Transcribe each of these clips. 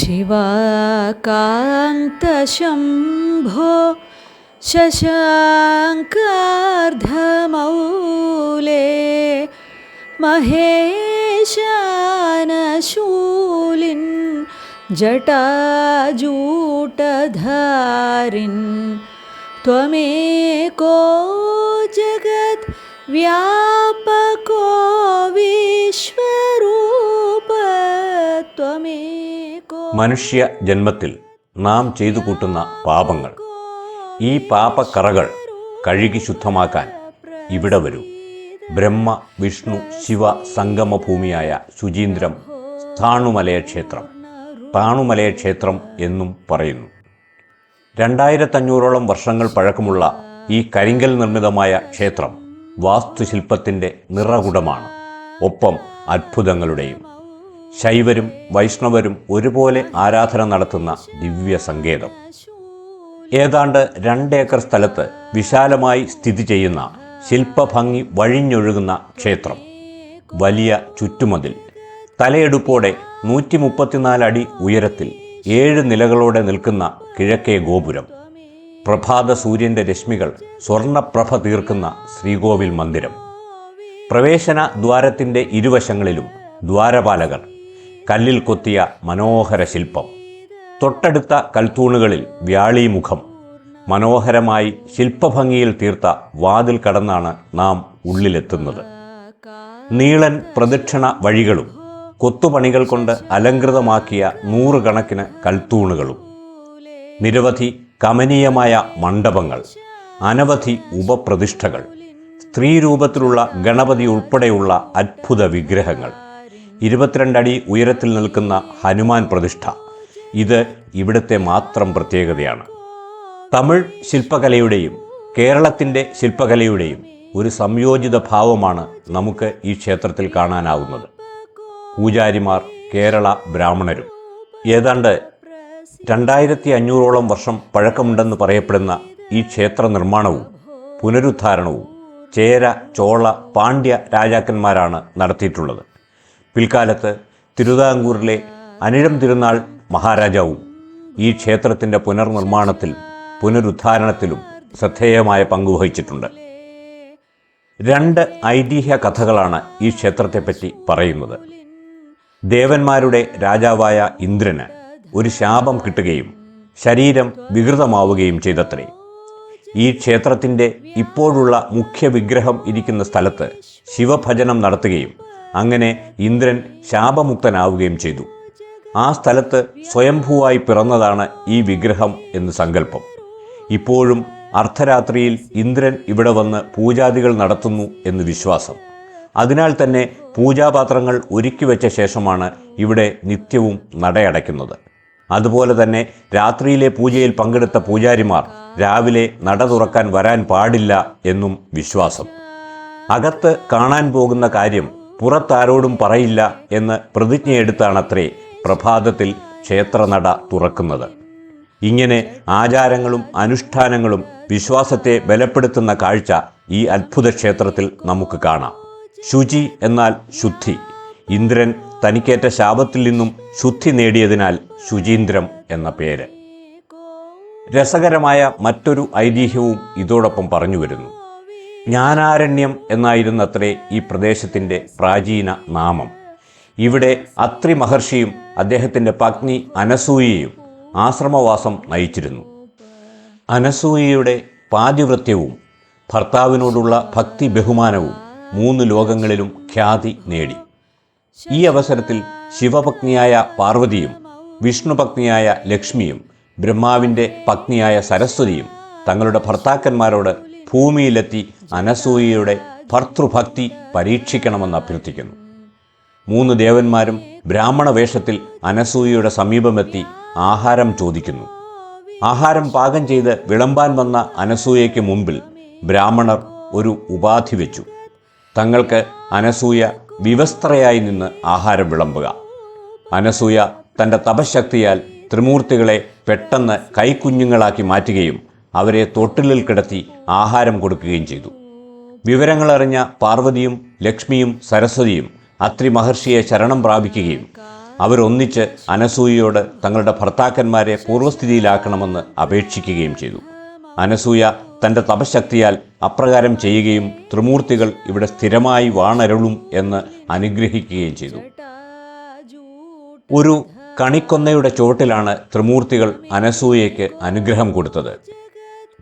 शिवाकान्तशम्भो शशाङ्कार्धमौले महेशानशूलिन् जटाजूटधारिन् त्वमेको जगद् മനുഷ്യ ജന്മത്തിൽ നാം ചെയ്തു കൂട്ടുന്ന പാപങ്ങൾ. ഈ പാപക്കറകൾ കഴുകി ശുദ്ധമാക്കാൻ ഇവിടെ വരൂ. ബ്രഹ്മ വിഷ്ണു ശിവ സംഗമഭൂമിയായ ശുചീന്ദ്രം താണുമലയ ക്ഷേത്രം താണുമലയ ക്ഷേത്രം എന്നും പറയുന്നു. രണ്ടായിരത്തഞ്ഞൂറോളം വർഷങ്ങൾ പഴക്കമുള്ള ഈ കരിങ്കൽ നിർമ്മിതമായ ക്ഷേത്രം വാസ്തുശില്പത്തിന്റെ നിറകുടമാണ്. ഒപ്പം അത്ഭുതങ്ങളുടെയും ശൈവരും വൈഷ്ണവരും ഒരുപോലെ ആരാധന നടത്തുന്ന ദിവ്യ സങ്കേതം. ഏതാണ്ട് രണ്ടേക്കർ സ്ഥലത്ത് വിശാലമായി സ്ഥിതി ചെയ്യുന്ന ശില്പഭംഗി വഴിഞ്ഞൊഴുകുന്ന ക്ഷേത്രം. വലിയ ചുറ്റുമതിൽ തലയെടുപ്പോടെ നൂറ്റി മുപ്പത്തിനാല് അടി ഉയരത്തിൽ ഏഴ് നിലകളോടെ നിൽക്കുന്ന കിഴക്കേ ഗോപുരം. പ്രഭാത സൂര്യന്റെ രശ്മികൾ സ്വർണപ്രഭ തീർക്കുന്ന ശ്രീകോവിൽ മന്ദിരം. പ്രവേശന ദ്വാരത്തിന്റെ ഇരുവശങ്ങളിലും ദ്വാരപാലകർ കല്ലിൽ കൊത്തിയ മനോഹര ശില്പം. തൊട്ടടുത്ത കൽത്തൂണുകളിൽ വ്യാളീമുഖം. മനോഹരമായി ശില്പഭംഗിയിൽ തീർത്ത വാതിൽ കടന്നാണ് നാം ഉള്ളിലെത്തുന്നത്. നീളൻ പ്രദക്ഷിണ വഴികളും കൊത്തുപണികൾ കൊണ്ട് അലങ്കൃതമാക്കിയ നൂറുകണക്കിന് കൽത്തൂണുകളും. നിരവധി കമനീയമായ മണ്ഡപങ്ങൾ അനവധി ഉപപ്രതിഷ്ഠകൾ സ്ത്രീരൂപത്തിലുള്ള ഗണപതി ഉൾപ്പെടെയുള്ള അത്ഭുത വിഗ്രഹങ്ങൾ. ഇരുപത്തിരണ്ടടി ഉയരത്തിൽ നിൽക്കുന്ന ഹനുമാൻ പ്രതിഷ്ഠ. ഇത് ഇവിടുത്തെ മാത്രം പ്രത്യേകതയാണ്. തമിഴ് ശില്പകലയുടെയും കേരളത്തിന്റെ ശില്പകലയുടെയും ഒരു സംയോജിത ഭാവമാണ് നമുക്ക് ഈ ക്ഷേത്രത്തിൽ കാണാനാവുന്നത്. പൂജാരിമാർ കേരള ബ്രാഹ്മണരും. ഏതാണ്ട് രണ്ടായിരത്തി അഞ്ഞൂറോളം വർഷം പഴക്കമുണ്ടെന്ന് പറയപ്പെടുന്ന ഈ ക്ഷേത്ര നിർമ്മാണവും പുനരുദ്ധാരണവും ചേര ചോള പാണ്ഡ്യ രാജാക്കന്മാരാണ് നടത്തിയിട്ടുള്ളത്. പിൽക്കാലത്ത് തിരുവിതാംകൂറിലെ അനിഴം തിരുനാൾ മഹാരാജാവും ഈ ക്ഷേത്രത്തിന്റെ പുനർനിർമ്മാണത്തിൽ പുനരുദ്ധാരണത്തിലും ശ്രദ്ധേയമായ പങ്കുവഹിച്ചിട്ടുണ്ട് രണ്ട് ഐതിഹ്യ കഥകളാണ് ഈ ക്ഷേത്രത്തെപ്പറ്റി പറയുന്നത്. ദേവന്മാരുടെ രാജാവായ ഇന്ദ്രന് ഒരു ശാപം കിട്ടുകയും ശരീരം വികൃതമാവുകയും ചെയ്തത്രേ. ഈ ക്ഷേത്രത്തിന്റെ ഇപ്പോഴുള്ള മുഖ്യ വിഗ്രഹം ഇരിക്കുന്ന സ്ഥലത്ത് ശിവഭജനം നടത്തുകയും അങ്ങനെ ഇന്ദ്രൻ ശാപമുക്തനാവുകയും ചെയ്തു. ആ സ്ഥലത്ത് സ്വയംഭൂവായി പിറന്നതാണ് ഈ വിഗ്രഹം എന്ന് സങ്കല്പം. ഇപ്പോഴും അർദ്ധരാത്രിയിൽ ഇന്ദ്രൻ ഇവിടെ വന്ന് പൂജാദികൾ നടത്തുന്നു എന്ന് വിശ്വാസം. അതിനാൽ തന്നെ പൂജാപാത്രങ്ങൾ ഒരുക്കി വെച്ച ശേഷമാണ് ഇവിടെ നിത്യവും നടയടയ്ക്കുന്നത്. അതുപോലെ തന്നെ രാത്രിയിലെ പൂജയിൽ പങ്കെടുത്ത പൂജാരിമാർ രാവിലെ നട തുറക്കാൻ വരാൻ പാടില്ല എന്നും വിശ്വാസം. അകത്ത് കാണാൻ പോകുന്ന കാര്യം പുറത്താരോടും പറയില്ല എന്ന് പ്രതിജ്ഞയെടുത്താണത്രേ പ്രഭാതത്തിൽ ക്ഷേത്രനട തുറക്കുന്നത്. ഇങ്ങനെ ആചാരങ്ങളും അനുഷ്ഠാനങ്ങളും വിശ്വാസത്തെ ബലപ്പെടുത്തുന്ന കാഴ്ച ഈ അത്ഭുത ക്ഷേത്രത്തിൽ നമുക്ക് കാണാം. ശുചി എന്നാൽ ശുദ്ധി. ഇന്ദ്രൻ തനിക്കേറ്റ ശാപത്തിൽ നിന്നും ശുദ്ധി നേടിയതിനാൽ ശുചീന്ദ്രം എന്ന പേര്. രസകരമായ മറ്റൊരു ഐതിഹ്യവും ഇതോടൊപ്പം പറഞ്ഞു വരുന്നു. ജ്ഞാനാരണ്യം എന്നായിരുന്നത്രേ ഈ പ്രദേശത്തിന്റെ പ്രാചീന നാമം. ഇവിടെ അത്രി മഹർഷിയും അദ്ദേഹത്തിന്റെ പത്നി അനസൂയയും ആശ്രമവാസം നയിച്ചിരുന്നു. അനസൂയയുടെ പാതിവൃത്യവും ഭർത്താവിനോടുള്ള ഭക്തി ബഹുമാനവും മൂന്ന് ലോകങ്ങളിലും ഖ്യാതി നേടി. ഈ അവസരത്തിൽ ശിവപത്നിയായ പാർവതിയും വിഷ്ണുപത്നിയായ ലക്ഷ്മിയും ബ്രഹ്മാവിന്റെ പത്നിയായ സരസ്വതിയും തങ്ങളുടെ ഭർത്താക്കന്മാരോട് ഭൂമിയിലെത്തി അനസൂയയുടെ ഭർത്തൃഭക്തി പരീക്ഷിക്കണമെന്ന് അഭ്യർത്ഥിക്കുന്നു. മൂന്ന് ദേവന്മാരും ബ്രാഹ്മണ വേഷത്തിൽ അനസൂയയുടെ സമീപമെത്തി ആഹാരം ചോദിക്കുന്നു. ആഹാരം പാകം ചെയ്ത് വിളമ്പാൻ വന്ന അനസൂയയ്ക്ക് മുമ്പിൽ ബ്രാഹ്മണർ ഒരു ഉപാധി വെച്ചു. തങ്ങൾക്ക് അനസൂയ വിവസ്ത്രയായി നിന്ന് ആഹാരം വിളമ്പുക. അനസൂയ തന്റെ തപശക്തിയാൽ ത്രിമൂർത്തികളെ പെട്ടെന്ന് കൈക്കുഞ്ഞുങ്ങളാക്കി മാറ്റുകയും അവരെ തൊട്ടിലിൽ കിടത്തി ആഹാരം കൊടുക്കുകയും ചെയ്തു. വിവരങ്ങളറിഞ്ഞ പാർവതിയും ലക്ഷ്മിയും സരസ്വതിയും അത്രി മഹർഷിയെ ശരണം പ്രാപിക്കുകയും അവരൊന്നിച്ച് അനസൂയയോട് തങ്ങളുടെ ഭർത്താക്കന്മാരെ പൂർവസ്ഥിതിയിലാക്കണമെന്ന് അപേക്ഷിക്കുകയും ചെയ്തു. അനസൂയ തന്റെ തപശക്തിയാൽ അപ്രകാരം ചെയ്യുകയും ത്രിമൂർത്തികൾ ഇവിടെ സ്ഥിരമായി വാണരുളും എന്ന് അനുഗ്രഹിക്കുകയും ചെയ്തു. ഒരു കണിക്കൊന്നയുടെ ചോട്ടിലാണ് ത്രിമൂർത്തികൾ അനസൂയയ്ക്ക് അനുഗ്രഹം കൊടുത്തത്.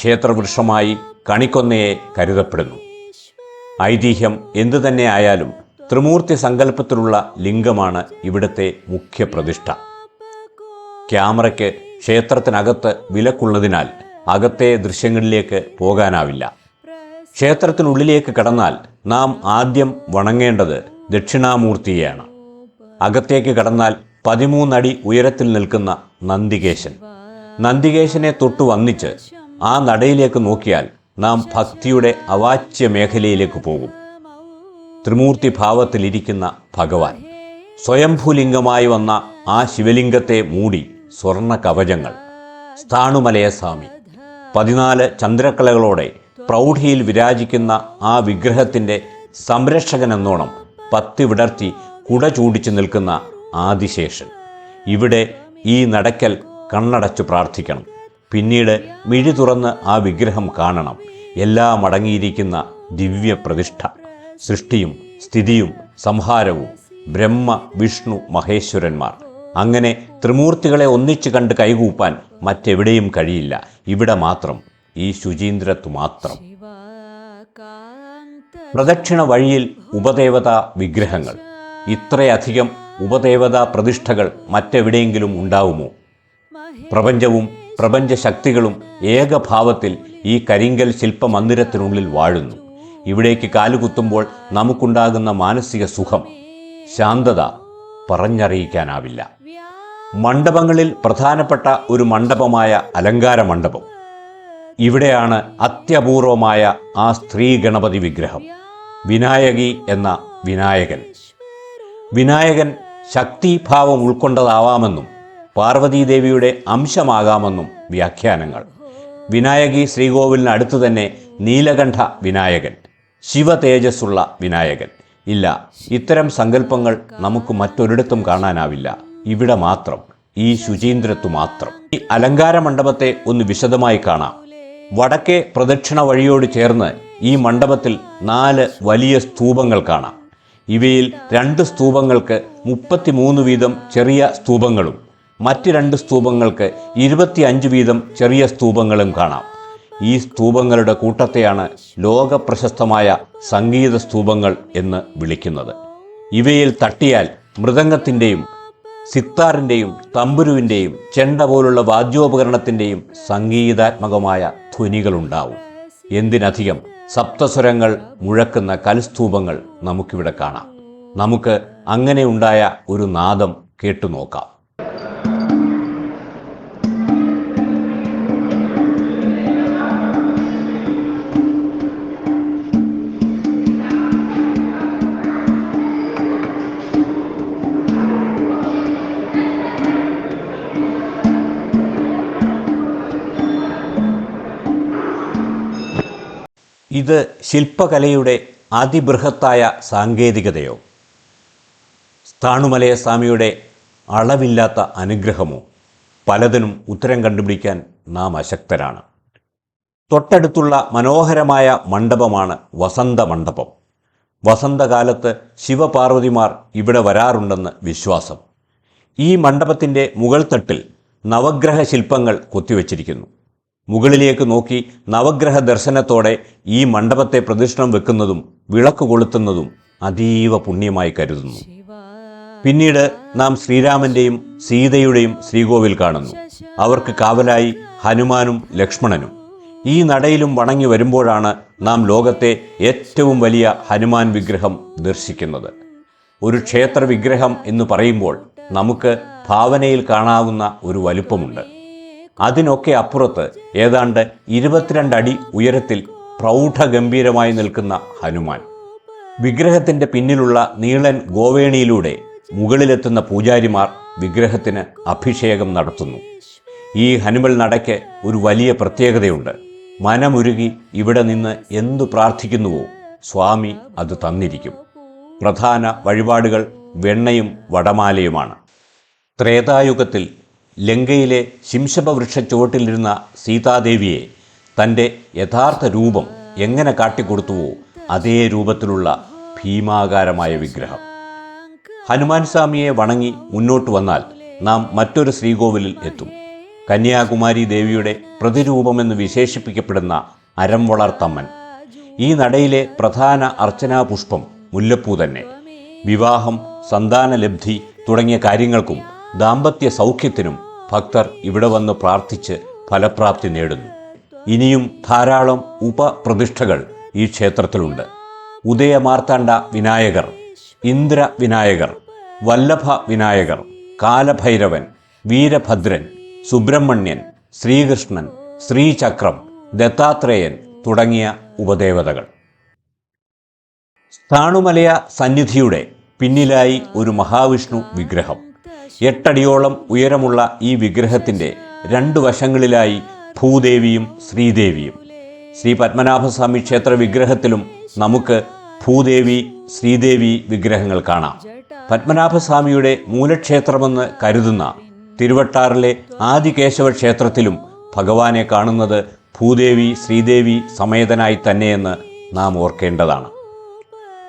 ക്ഷേത്രവൃക്ഷമായി കണിക്കൊന്നയെ കരുതപ്പെടുന്നു. ഐതിഹ്യം എന്തു തന്നെ ആയാലും ത്രിമൂർത്തി സങ്കല്പത്തിലുള്ള ലിംഗമാണ് ഇവിടുത്തെ മുഖ്യ പ്രതിഷ്ഠ. ക്യാമറയ്ക്ക് ക്ഷേത്രത്തിനകത്ത് വിലക്കുള്ളതിനാൽ അകത്തെ ദൃശ്യങ്ങളിലേക്ക് പോകാനാവില്ല. ക്ഷേത്രത്തിനുള്ളിലേക്ക് കടന്നാൽ നാം ആദ്യം വണങ്ങേണ്ടത് ദക്ഷിണാമൂർത്തിയെയാണ്. അകത്തേക്ക് കടന്നാൽ പതിമൂന്നടി ഉയരത്തിൽ നിൽക്കുന്ന നന്ദികേശൻ. നന്ദികേശനെ തൊട്ടു വന്നിച്ച് ആ നടയിലേക്ക് നോക്കിയാൽ നാം ഭക്തിയുടെ അവാച്യ മേഖലയിലേക്ക് പോകും. ത്രിമൂർത്തി ഭാവത്തിലിരിക്കുന്ന ഭഗവാൻ സ്വയംഭൂലിംഗമായി വന്ന ആ ശിവലിംഗത്തെ മൂടി സ്വർണ കവചങ്ങൾ. സ്ഥാണുമലയസ്വാമി പതിനാല് ചന്ദ്രക്കലകളോടെ പ്രൗഢിയിൽ വിരാജിക്കുന്ന ആ വിഗ്രഹത്തിന്റെ സംരക്ഷകനെന്നോണം പത്തി വിടർത്തി കുട ചൂടിച്ചു നിൽക്കുന്ന ആദിശേഷൻ. ഇവിടെ ഈ നടക്കൽ കണ്ണടച്ചു പ്രാർത്ഥിക്കണം. പിന്നീട് മിഴി തുറന്ന് ആ വിഗ്രഹം കാണണം. എല്ലാം അടങ്ങിയിരിക്കുന്ന ദിവ്യ പ്രതിഷ്ഠ സൃഷ്ടിയും സ്ഥിതിയും സംഹാരവും ബ്രഹ്മ വിഷ്ണു മഹേശ്വരന്മാർ. അങ്ങനെ ത്രിമൂർത്തികളെ ഒന്നിച്ചു കണ്ട് കൈകൂപ്പാൻ മറ്റെവിടെയും കഴിയില്ല. ഇവിടെ മാത്രം ഈ ശുചീന്ദ്രത്തു മാത്രം. പ്രദക്ഷിണ വഴിയിൽ ഉപദേവതാ വിഗ്രഹങ്ങൾ. ഇത്രയധികം ഉപദേവതാ പ്രതിഷ്ഠകൾ മറ്റെവിടെയെങ്കിലും ഉണ്ടാവുമോ? പ്രപഞ്ചവും പ്രപഞ്ച ശക്തികളും ഏകഭാവത്തിൽ ഈ കരിങ്കൽ ശില്പമന്ദിരത്തിനുള്ളിൽ വാഴുന്നു. ഇവിടേക്ക് കാലുകുത്തുമ്പോൾ നമുക്കുണ്ടാകുന്ന മാനസിക സുഖം ശാന്തത പറഞ്ഞറിയിക്കാനാവില്ല. മണ്ഡപങ്ങളിൽ പ്രധാനപ്പെട്ട ഒരു മണ്ഡപമായ അലങ്കാര മണ്ഡപം. ഇവിടെയാണ് അത്യപൂർവമായ ആ സ്ത്രീ ഗണപതി വിഗ്രഹം. വിനായകി എന്ന വിനായകൻ. വിനായകൻ ശക്തിഭാവം ഉൾക്കൊണ്ടതാവാമെന്നും പാർവതീദേവിയുടെ അംശമാകാമെന്നും വ്യാഖ്യാനങ്ങൾ. വിനായകി ശ്രീകോവിലിന് അടുത്തു തന്നെ നീലകണ്ഠ വിനായകൻ ശിവതേജസ്സുള്ള വിനായകൻ. ഇല്ല ഇത്തരം സങ്കല്പങ്ങൾ നമുക്ക് മറ്റൊരിടത്തും കാണാനാവില്ല. ഇവിടെ മാത്രം ഈ ശുചീന്ദ്രത്തു മാത്രം. ഈ അലങ്കാര മണ്ഡപത്തെ ഒന്ന് വിശദമായി കാണാം. വടക്കേ പ്രദക്ഷിണ വഴിയോട് ചേർന്ന് ഈ മണ്ഡപത്തിൽ നാല് വലിയ സ്തൂപങ്ങൾ കാണാം. ഇവയിൽ രണ്ട് സ്തൂപങ്ങൾക്ക് മുപ്പത്തിമൂന്ന് വീതം ചെറിയ സ്തൂപങ്ങളും മറ്റ് രണ്ട് സ്തൂപങ്ങൾക്ക് ഇരുപത്തിയഞ്ച് വീതം ചെറിയ സ്തൂപങ്ങളും കാണാം. ഈ സ്തൂപങ്ങളുടെ കൂട്ടത്തെയാണ് ലോക പ്രശസ്തമായ സംഗീത സ്തൂപങ്ങൾ എന്ന് വിളിക്കുന്നത്. ഇവയിൽ തട്ടിയാൽ മൃദംഗത്തിന്റെയും സിത്താറിന്റെയും തമ്പുരുവിന്റെയും ചെണ്ട പോലുള്ള വാദ്യോപകരണത്തിന്റെയും സംഗീതാത്മകമായ ധ്വനികളുണ്ടാവും. എന്തിനധികം സപ്തസ്വരങ്ങൾ മുഴക്കുന്ന കൽസ്തൂപങ്ങൾ നമുക്കിവിടെ കാണാം. നമുക്ക് അങ്ങനെ ഉണ്ടായ ഒരു നാദം കേട്ടു ഇത് ശില്പകലയുടെ അതിബൃഹത്തായ സാങ്കേതികതയോ? സ്ഥാണുമലയ സ്വാമിയുടെ അളവില്ലാത്ത അനുഗ്രഹമോ? പലതിനും ഉത്തരം കണ്ടുപിടിക്കാൻ നാം അശക്തരാണ്. തൊട്ടടുത്തുള്ള മനോഹരമായ മണ്ഡപമാണ് വസന്ത മണ്ഡപം. വസന്തകാലത്ത് ശിവപാർവതിമാർ ഇവിടെ വരാറുണ്ടെന്ന് വിശ്വാസം. ഈ മണ്ഡപത്തിന്റെ മുകൾ തട്ടിൽ നവഗ്രഹ ശില്പങ്ങൾ കൊത്തിവെച്ചിരിക്കുന്നു. മുകളിലേക്ക് നോക്കി നവഗ്രഹ ദർശനത്തോടെ ഈ മണ്ഡപത്തെ പ്രതിഷ്ഠം വെക്കുന്നതും വിളക്ക് കൊളുത്തുന്നതും അതീവ പുണ്യമായി കരുതുന്നു. പിന്നീട് നാം ശ്രീരാമന്റെയും സീതയുടെയും ശ്രീകോവിൽ കാണുന്നു. അവർക്ക് കാവലായി ഹനുമാനും ലക്ഷ്മണനും. ഈ നടയിലും വണങ്ങി വരുമ്പോഴാണ് നാം ലോകത്തെ ഏറ്റവും വലിയ ഹനുമാൻ വിഗ്രഹം ദർശിക്കുന്നത്. ഒരു ക്ഷേത്ര വിഗ്രഹം എന്ന് പറയുമ്പോൾ നമുക്ക് ഭാവനയിൽ കാണാവുന്ന ഒരു വലുപ്പമുണ്ട്. അതിനൊക്കെ അപ്പുറത്ത് ഏതാണ്ട് ഇരുപത്തിരണ്ട് അടി ഉയരത്തിൽ പ്രൗഢഗംഭീരമായി നിൽക്കുന്ന ഹനുമാൻ. വിഗ്രഹത്തിന്റെ പിന്നിലുള്ള നീളൻ ഗോവേണിയിലൂടെ മുകളിലെത്തുന്ന പൂജാരിമാർ വിഗ്രഹത്തിന് അഭിഷേകം നടത്തുന്നു. ഈ ഹനുമൽ നടയ്ക്ക് ഒരു വലിയ പ്രത്യേകതയുണ്ട്. മനമുരുകി ഇവിടെ നിന്ന് എന്തു പ്രാർത്ഥിക്കുന്നുവോ സ്വാമി അത് തന്നിരിക്കും. പ്രധാന വഴിപാടുകൾ വെണ്ണയും വടമാലയുമാണ്. ത്രേതായുഗത്തിൽ ലങ്കയിലെ ശിംശപവൃക്ഷ ചുവട്ടിലിരുന്ന സീതാദേവിയെ തന്റെ യഥാർത്ഥ രൂപം എങ്ങനെ കാട്ടിക്കൊടുത്തുവോ അതേ രൂപത്തിലുള്ള ഭീമാകാരമായ വിഗ്രഹം. ഹനുമാൻ സ്വാമിയെ വണങ്ങി മുന്നോട്ട് വന്നാൽ നാം മറ്റൊരു ശ്രീകോവിലിൽ എത്തും. കന്യാകുമാരി ദേവിയുടെ പ്രതിരൂപമെന്ന് വിശേഷിപ്പിക്കപ്പെടുന്ന അരംവളർത്തമ്മൻ ഈ നടയിലെ പ്രധാന അർച്ചനാ പുഷ്പം മുല്ലപ്പൂ തന്നെ. വിവാഹം സന്താനലബ്ധി തുടങ്ങിയ കാര്യങ്ങൾക്കും ദാമ്പത്യ സൗഖ്യത്തിനും ഭക്തർ ഇവിടെ വന്ന് പ്രാർത്ഥിച്ച് ഫലപ്രാപ്തി നേടുന്നു. ഇനിയും ധാരാളം ഉപപ്രതിഷ്ഠകൾ ഈ ക്ഷേത്രത്തിലുണ്ട്. ഉദയമാർത്താണ്ഡ വിനായകർ ഇന്ദ്ര വിനായകർ വല്ലഭ വിനായകർ കാലഭൈരവൻ വീരഭദ്രൻ സുബ്രഹ്മണ്യൻ ശ്രീകൃഷ്ണൻ ശ്രീചക്രം ദത്താത്രേയൻ തുടങ്ങിയ ഉപദേവതകൾ. സ്ഥാണുമലയ സന്നിധിയുടെ പിന്നിലായി ഒരു മഹാവിഷ്ണു വിഗ്രഹം. എട്ടടിയോളം ഉയരമുള്ള ഈ വിഗ്രഹത്തിന്റെ രണ്ടു വശങ്ങളിലായി ഭൂദേവിയും ശ്രീദേവിയും. ശ്രീ പത്മനാഭസ്വാമി ക്ഷേത്ര വിഗ്രഹത്തിലും നമുക്ക് ഭൂദേവി ശ്രീദേവി വിഗ്രഹങ്ങൾ കാണാം. പത്മനാഭസ്വാമിയുടെ മൂലക്ഷേത്രമെന്ന് കരുതുന്ന തിരുവട്ടാറിലെ ആദികേശവ ക്ഷേത്രത്തിലും ഭഗവാനെ കാണുന്നത് ഭൂദേവി ശ്രീദേവി സമേതനായി തന്നെയെന്ന് നാം ഓർക്കേണ്ടതാണ്.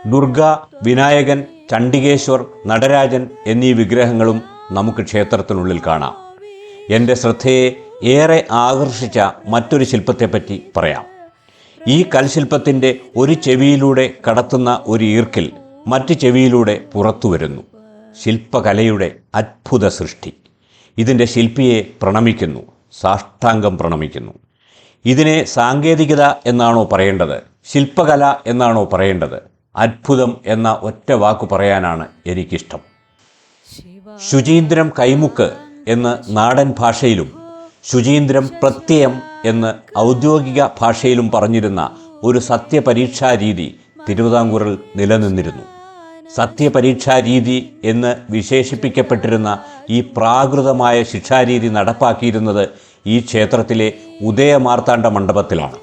ദുർഗ വിനായകൻ ചണ്ഡികേശ്വർ നടരാജൻ എന്നീ വിഗ്രഹങ്ങളും നമുക്ക് ക്ഷേത്രത്തിനുള്ളിൽ കാണാം. എന്റെ ശ്രദ്ധയെ ഏറെ ആകർഷിച്ച മറ്റൊരു ശില്പത്തെപ്പറ്റി പറയാം. ഈ കൽശില്പത്തിന്റെ ഒരു ചെവിയിലൂടെ കടത്തുന്ന ഒരു ഈർക്കിൽ മറ്റു ചെവിയിലൂടെ പുറത്തു വരുന്നു. ശില്പകലയുടെ അത്ഭുത സൃഷ്ടി. ഇതിന്റെ ശില്പിയെ പ്രണമിക്കുന്നു സാഷ്ടാംഗം പ്രണമിക്കുന്നു. ഇതിനെ സാങ്കേതികത എന്നാണോ പറയേണ്ടത് ശില്പകല എന്നാണോ പറയേണ്ടത്? അത്ഭുതം എന്ന ഒറ്റ വാക്ക് പറയാനാണ് എനിക്കിഷ്ടം. ശുചീന്ദ്രം കൈമുക്ക് എന്ന് നാടൻ ഭാഷയിലും ശുചീന്ദ്രം പ്രത്യയം എന്ന് ഔദ്യോഗിക ഭാഷയിലും പറഞ്ഞിരുന്ന ഒരു സത്യപരീക്ഷാ രീതി തിരുവിതാംകൂറിൽ നിലനിന്നിരുന്നു. സത്യപരീക്ഷാ രീതി എന്ന് വിശേഷിപ്പിക്കപ്പെട്ടിരുന്ന ഈ പ്രാകൃതമായ ശിക്ഷാരീതി നടപ്പാക്കിയിരുന്നത് ഈ ക്ഷേത്രത്തിലെ ഉദയമാർത്താണ്ഡ മണ്ഡപത്തിലാണ്.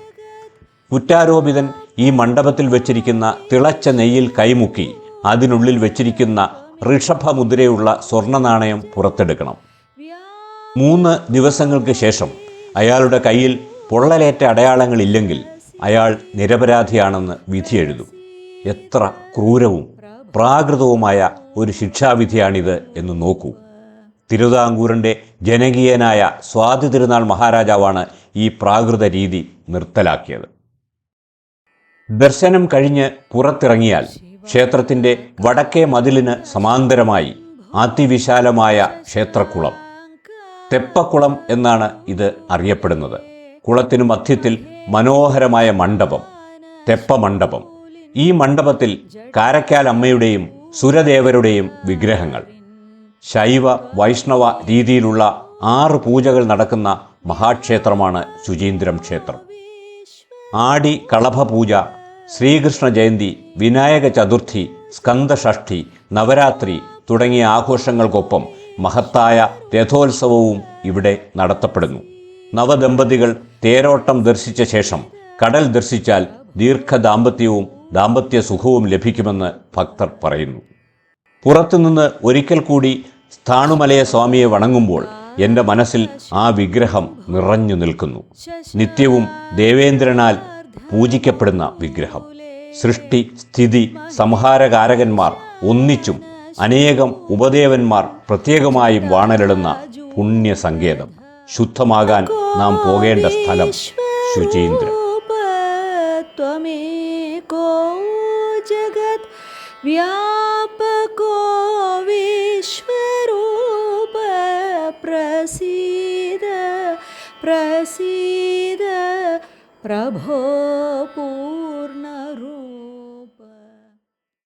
കുറ്റാരോപിതൻ ഈ മണ്ഡപത്തിൽ വെച്ചിരിക്കുന്ന തിളച്ച നെയ്യിൽ കൈമുക്കി അതിനുള്ളിൽ വെച്ചിരിക്കുന്ന ഋഷഭമുദ്രയുള്ള സ്വർണ നാണയം പുറത്തെടുക്കണം. മൂന്ന് ദിവസങ്ങൾക്ക് ശേഷം അയാളുടെ കയ്യിൽ പൊള്ളലേറ്റ അടയാളങ്ങളില്ലെങ്കിൽ അയാൾ നിരപരാധിയാണെന്ന് വിധി എഴുതും. എത്ര ക്രൂരവും പ്രാകൃതവുമായ ഒരു ശിക്ഷാവിധിയാണിത് എന്ന് നോക്കൂ. തിരുവിതാംകൂറിന്റെ ജനകീയനായ സ്വാതി തിരുനാൾ മഹാരാജാവാണ് ഈ പ്രാകൃത രീതി നിർത്തലാക്കിയത്. ദർശനം കഴിഞ്ഞ് പുറത്തിറങ്ങിയാൽ ക്ഷേത്രത്തിന്റെ വടക്കേ മതിലിന് സമാന്തരമായി അതിവിശാലമായ ക്ഷേത്രക്കുളം. തെപ്പക്കുളം എന്നാണ് ഇത് അറിയപ്പെടുന്നത്. കുളത്തിനു മധ്യത്തിൽ മനോഹരമായ മണ്ഡപം തെപ്പമണ്ഡപം. ഈ മണ്ഡപത്തിൽ കാരക്കാൽ അമ്മയുടെയും സുരദേവരുടെയും വിഗ്രഹങ്ങൾ. ശൈവ വൈഷ്ണവ രീതിയിലുള്ള ആറ് പൂജകൾ നടക്കുന്ന മഹാക്ഷേത്രമാണ് ശുചീന്ദ്രം ക്ഷേത്രം. ആടി കളഭ പൂജ ശ്രീകൃഷ്ണ ജയന്തി വിനായക ചതുർത്ഥി സ്കന്ദഷഷ്ഠി നവരാത്രി തുടങ്ങിയ ആഘോഷങ്ങൾക്കൊപ്പം മഹത്തായ രഥോത്സവവും ഇവിടെ നടത്തപ്പെടുന്നു. നവദമ്പതികൾ തേരോട്ടം ദർശിച്ച ശേഷം കടൽ ദർശിച്ചാൽ ദീർഘ ദാമ്പത്യവും ദാമ്പത്യ സുഖവും ലഭിക്കുമെന്ന് ഭക്തർ പറയുന്നു. പുറത്തുനിന്ന് ഒരിക്കൽ കൂടി സ്ഥാണുമലയ സ്വാമിയെ വണങ്ങുമ്പോൾ എന്റെ മനസ്സിൽ ആ വിഗ്രഹം നിറഞ്ഞു നിൽക്കുന്നു. നിത്യവും ദേവേന്ദ്രനാൽ പൂജിക്കപ്പെടുന്ന വിഗ്രഹം. സൃഷ്ടി സ്ഥിതി സംഹാരകാരകന്മാർ ഒന്നിച്ചും അനേകം ഉപദേവന്മാർ പ്രത്യേകമായും വാണലിടുന്ന പുണ്യ സങ്കേതം ശുദ്ധമാകാൻ നാം പോകേണ്ട സ്ഥലം ശുചീന്ദ്രം ത്വമേകോ ജഗത് വ്യാ प्रभो पू